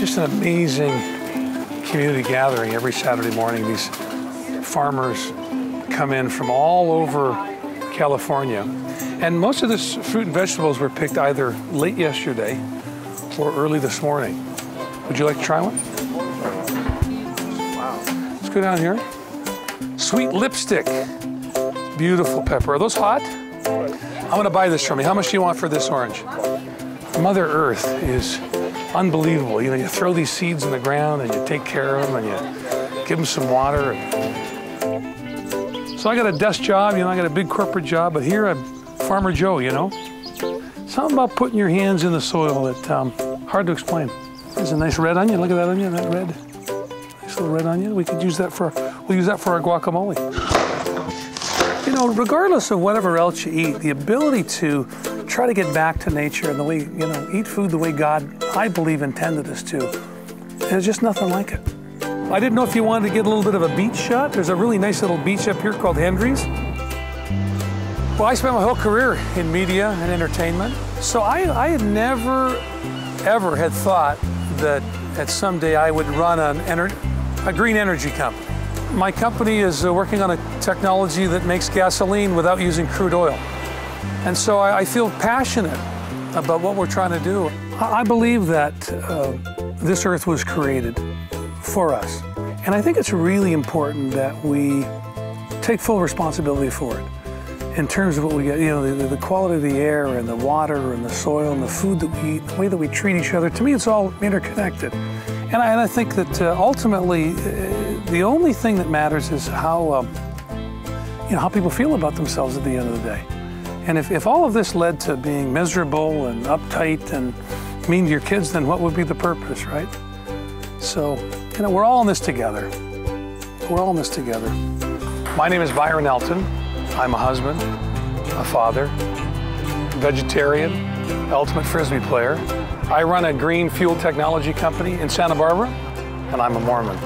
just an amazing community gathering every Saturday morning. These farmers come in from all over California. And most of this fruit and vegetables were picked either late yesterday or early this morning. Would you like to try one? Wow. Let's go down here. Sweet lipstick. Beautiful pepper. Are those hot? I'm gonna buy this from you. How much do you want for this orange? Mother Earth is unbelievable. You know, you throw these seeds in the ground and you take care of them and you give them some water. So I got a desk job, you know, I got a big corporate job, but here I'm Farmer Joe, you know. Something about putting your hands in the soil that um, hard to explain. There's a nice red onion. Look at that onion, that red. Nice little red onion. We could use that for we'll use that for our guacamole. You know, regardless of whatever else you eat, the ability to try to get back to nature and the way, you know, eat food the way God, I believe, intended us to, there's just nothing like it. I didn't know if you wanted to get a little bit of a beach shot. There's a really nice little beach up here called Hendry's. Well, I spent my whole career in media and entertainment. So I, I had never, ever had thought that that someday I would run an a green energy company. My company is uh, working on a technology that makes gasoline without using crude oil. And so I, I feel passionate about what we're trying to do. I, I believe that uh, this earth was created for us. And I think it's really important that we take full responsibility for it in terms of what we get, you know, the, the, quality of the air and the water and the soil and the food that we eat, the way that we treat each other. To me, it's all interconnected. And I, and I think that uh, ultimately, uh, the only thing that matters is how, um, you know, how people feel about themselves at the end of the day. And if, if all of this led to being miserable and uptight and mean to your kids, then what would be the purpose, right? So, you know, we're all in this together. We're all in this together. My name is Byron Elton. I'm a husband, a father, vegetarian, ultimate frisbee player. I run a green fuel technology company in Santa Barbara, and I'm a Mormon.